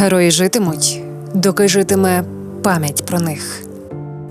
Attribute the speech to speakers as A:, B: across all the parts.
A: Герої житимуть, доки житиме пам'ять про них.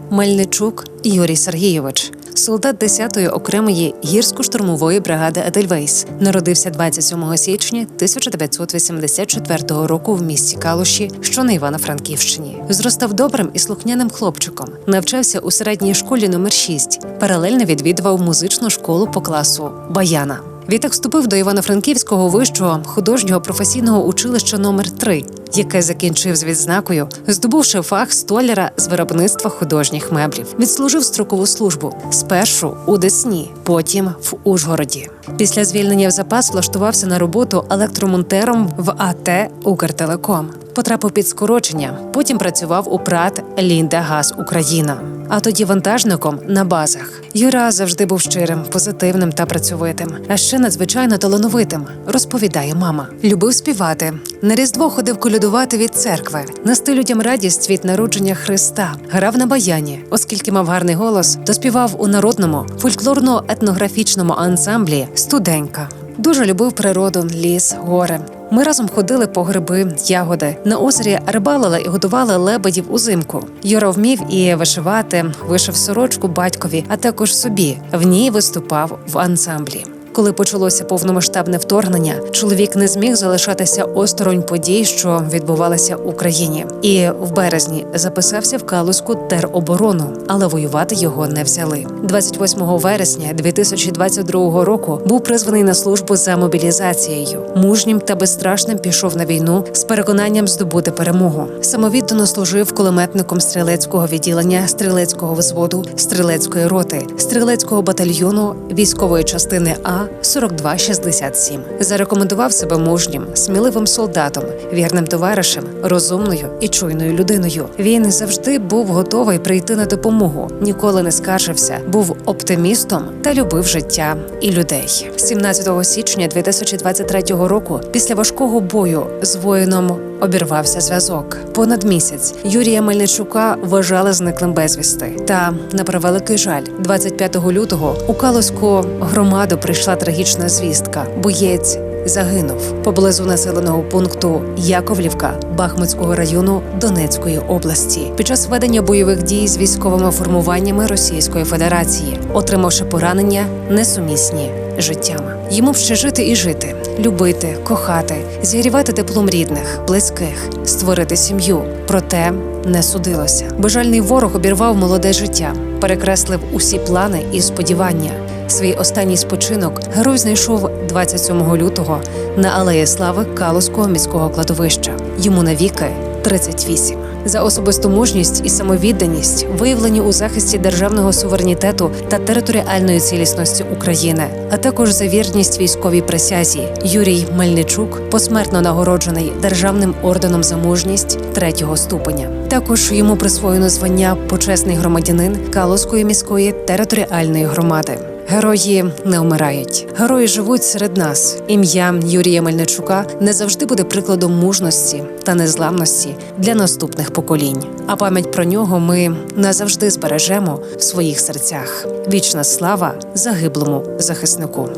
A: Мельничук Юрій Сергійович, солдат 10-ї окремої гірсько-штурмової бригади Едельвейс, народився 27 січня 1984 року в місті Калуші, що на Івано-Франківщині. Зростав добрим і слухняним хлопчиком, навчався у середній школі номер 6 паралельно відвідував музичну школу по класу Баяна. Відтак вступив до Івано-Франківського вищого художнього професійного училища номер 3 яке закінчив з відзнакою, здобувши фах столяра з виробництва художніх меблів. Відслужив строкову службу спершу у Десні, потім в Ужгороді. Після звільнення в запас влаштувався на роботу електромонтером в АТ Укртелеком. Потрапив під скорочення. Потім працював у ПРАТ Лінда Газ Україна. А тоді вантажником на базах. Юра завжди був щирим, позитивним та працьовитим, а ще надзвичайно талановитим, розповідає мама. Любив співати. На різдво ходив колядувати від церкви, нести людям радість від народження Христа, грав на баяні, оскільки мав гарний голос, то співав у народному фольклорно-етнографічному ансамблі Студенька. Дуже любив природу, ліс, гори. Ми разом ходили по гриби, ягоди. На озері рибалили і годували лебедів узимку. Юра вмів і вишивати, вишив сорочку батькові, а також собі. В ній виступав в ансамблі. Коли почалося повномасштабне вторгнення, чоловік не зміг залишатися осторонь подій, що відбувалися в Україні, і в березні записався в Калузьку тероборону, але воювати його не взяли. 28 вересня 2022 року був призваний на службу за мобілізацією. Мужнім та безстрашним пішов на війну з переконанням здобути перемогу. Самовіддано служив кулеметником стрілецького відділення, стрілецького взводу, стрілецької роти, стрілецького батальйону військової частини А 4267. Зарекомендував себе мужнім, сміливим солдатом, вірним товаришем, розумною і чуйною людиною. Він завжди був готовий прийти на допомогу, ніколи не скаржився, був оптимістом та любив життя і людей. 17 січня 2023 року, після важкого бою з воїном обірвався зв'язок. Понад місяць Юрія Мельничука вважали зниклим безвісти. Та на превеликий жаль, 25 лютого у Калузьку громаду прийшла трагічна звістка. Боєць загинув поблизу населеного пункту Яковлівка Бахмутського району Донецької області під час ведення бойових дій з військовими формуваннями Російської Федерації, отримавши поранення несумісні з життям. Йому ще жити і жити, любити, кохати, зігрівати теплом рідних, близьких, створити сім'ю. Проте не судилося. Бажальний ворог обірвав молоде життя, перекреслив усі плани і сподівання. Свій останній спочинок герой знайшов 27 лютого на алеї слави Калузького міського кладовища. Йому навіки 38. За особисту мужність і самовідданість, виявлені у захисті державного суверенітету та територіальної цілісності України, а також за вірність військовій присязі, Юрій Мельничук посмертно нагороджений державним орденом за мужність третього ступеня. Також йому присвоєно звання почесний громадянин Калузької міської територіальної громади. Герої не вмирають. Герої живуть серед нас. Ім'я Юрія Мельничука не завжди буде прикладом мужності та незламності для наступних поколінь. А пам'ять про нього ми назавжди збережемо в своїх серцях. Вічна слава загиблому захиснику.